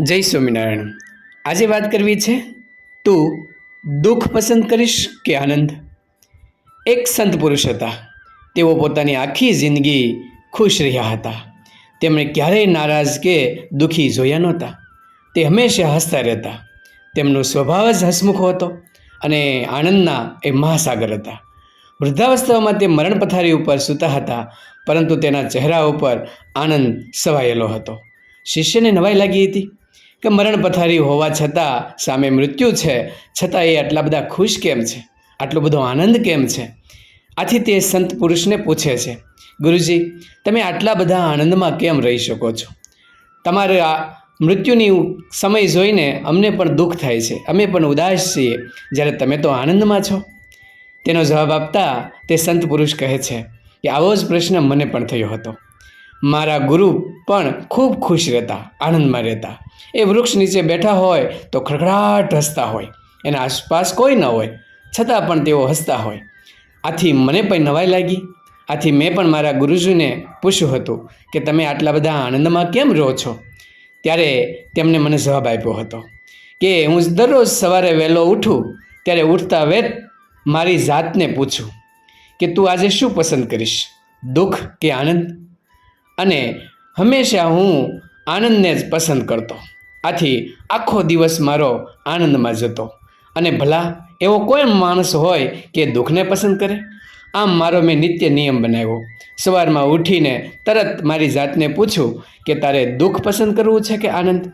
જય સ્વામિનારાયણ. આજે વાત કરવી છે, તું દુઃખ પસંદ કરીશ કે આનંદ? એક સંત પુરુષ હતા. તેઓ પોતાની આખી જિંદગી ખુશ રહ્યા હતા. તેમણે ક્યારેય નારાજ કે દુઃખી જોયા નહોતા. તે હંમેશા હસતા રહેતા. તેમનો સ્વભાવ જ હસમુખો હતો અને આનંદના એ મહાસાગર હતા. વૃદ્ધાવસ્થામાં તે મરણ પથારી ઉપર સૂતા હતા, પરંતુ તેના ચહેરા ઉપર આનંદ સવાયેલો હતો. શિષ્યને નવાઈ લાગી હતી. કે મરણ પથારી હોવા છતાં સામે મૃત્યુ છે, છતાં એ આટલા બધા ખુશ કેમ છે? આટલો બધો આનંદ કેમ છે? આથી તે સંત પુરુષને પૂછે છે, ગુરુજી, તમે આટલા બધા આનંદમાં કેમ રહી શકો છો? તમારે આ મૃત્યુની સમય જોઈને અમને પણ દુઃખ થાય છે. અમે પણ ઉદાસ છીએ જ્યારે તમે તો આનંદમાં છો. તેનો જવાબ આપતા તે સંત પુરુષ કહે છે કે આવો જ પ્રશ્ન મને પણ થયો હતો. મારા ગુરુ પણ ખૂબ ખુશ રહેતા, આનંદમાં રહેતા. એ વૃક્ષ નીચે બેઠા હોય તો ખડખડાટ હસતા હોય. એના આસપાસ કોઈ ન હોય, છતાં પણ તેઓ હસતા હોય. આથી મને પણ નવાઈ લાગી. આથી મેં પણ મારા ગુરુજીને પૂછ્યું હતું કે તમે આટલા બધા આનંદમાં કેમ રહો છો? ત્યારે તેમણે મને જવાબ આપ્યો હતો કે હું દરરોજ સવારે વહેલો ઉઠું, ત્યારે ઉઠતા વેત મારી જાતને પૂછું કે તું આજે શું પસંદ કરીશ? દુઃખ કે આનંદ? અને હંમેશા હું આનંદને જ પસંદ કરતો. આથી આખો દિવસ મારો આનંદમાં જતો. અને ભલા એવો કોઈ માણસ હોય કે દુઃખને પસંદ કરે? આમ મારો મેં નિત્ય નિયમ બનાવ્યો. સવારમાં ઉઠીને તરત મારી જાતને પૂછું કે તારે દુઃખ પસંદ કરવું છે કે આનંદ?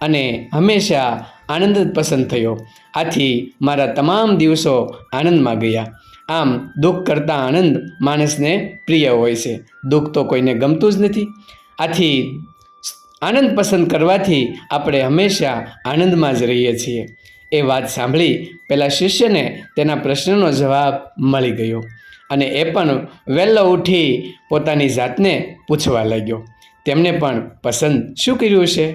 અને હંમેશા આનંદ જ પસંદ થયો. આથી મારા તમામ દિવસો આનંદમાં ગયા. આમ દુઃખ કરતાં આનંદ માણસને પ્રિય હોય છે. દુઃખ તો કોઈને ગમતું જ નથી. આથી આનંદ પસંદ કરવાથી આપણે હંમેશા આનંદમાં જ રહીએ છીએ. એ વાત સાંભળી પેલા શિષ્યને તેના પ્રશ્નનો જવાબ મળી ગયો અને એ પણ વહેલો ઉઠી પોતાની જાતને પૂછવા લાગ્યો. તેમણે પણ પસંદ શું કર્યું છે